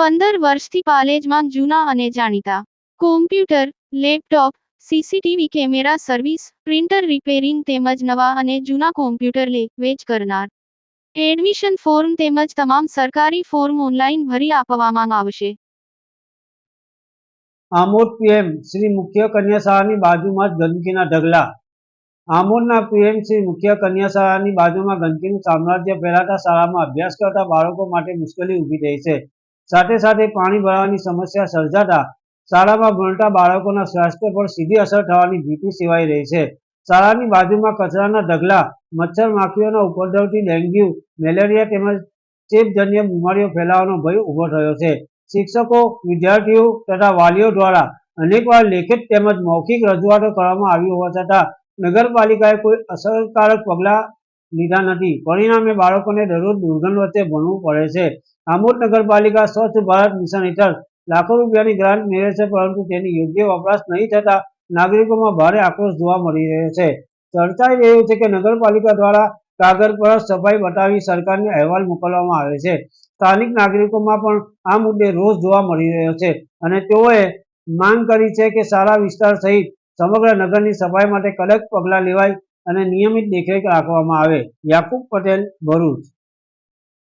પંદર વર્ષથી પાલેજમાં જૂના અને જાણીતા. Computer laptop CCTV camera service printer repairing તેમજ નવા અને જૂના કોમ્પ્યુટર લે, વેચ કરનાર. એડમિશન ફોર્મ તેમજ તમામ સરકારી ફોર્મ ઓનલાઈન ભરી આપવામાં આવશે. આમોદ પીએમ શ્રી મુખ્ય કન્યા શાળાની બાજુમાં જ ગંદકીના ઢગલા. આમોદના પીએમ શ્રી મુખ્ય કન્યા શાળાની બાજુમાં ગંદકીનું સામ્રાજ્ય ફેલાતા શાળામાં અભ્યાસ કરતા બાળકો માટે મુશ્કેલી ઊભી થઈ છે. સાથે સાથે પાણી ભરાવાની સમસ્યા સર્જાતા શાળામાં ભણતા બાળકોના સ્વાસ્થ્ય પર સીધી અસર થવાની ભીતિ સેવાઈ રહી છે. શાળાની બાજુમાં કચરાના ઢગલા, મચ્છર માખીઓના ઉપદ્રવથી ડેન્ગ્યુ, મેલેરિયા તેમજ ચેપજન્ય બીમારીઓ ફેલાવાનો ભય ઊભો થયો છે. શિક્ષકો, વિદ્યાર્થીઓ તથા વાલીઓ દ્વારા અનેકવાર લેખિત તેમજ મૌખિક રજૂઆતો કરવામાં આવી હોવા છતાં નગરપાલિકાએ કોઈ અસરકારક પગલાં લીધા નથી. પરિણામે બાળકોને દરરોજ દુર્ગંધ વચ્ચે ભણવું પડે છે. આમોદ નગરપાલિકા સ્વચ્છ ભારત મિશન હેઠળ લાખો રૂપિયાની ગ્રાન્ટ મેળવે છે, પરંતુ તેની યોગ્ય વપરાશ નહીં થતા નાગરિકોમાં ભારે આક્રોશ જોવા મળી રહ્યો છે. ચર્ચાઈ રહ્યું છે કે નગરપાલિકા દ્વારા કાગળ પર સફાઈ બતાવી સરકારને અહેવાલ મોકલવામાં આવે છે. સ્થાનિક નાગરિકોમાં પણ આ મુદ્દે રોષ જોવા મળી રહ્યો છે અને તેઓએ માંગ કરી છે કે સારા વિસ્તાર સહિત સમગ્ર નગરની સફાઈ માટે કડક પગલાં લેવાય અને નિયમિત દેખરેખ રાખવામાં આવે. યાકુબ પટેલ ભરૂચ.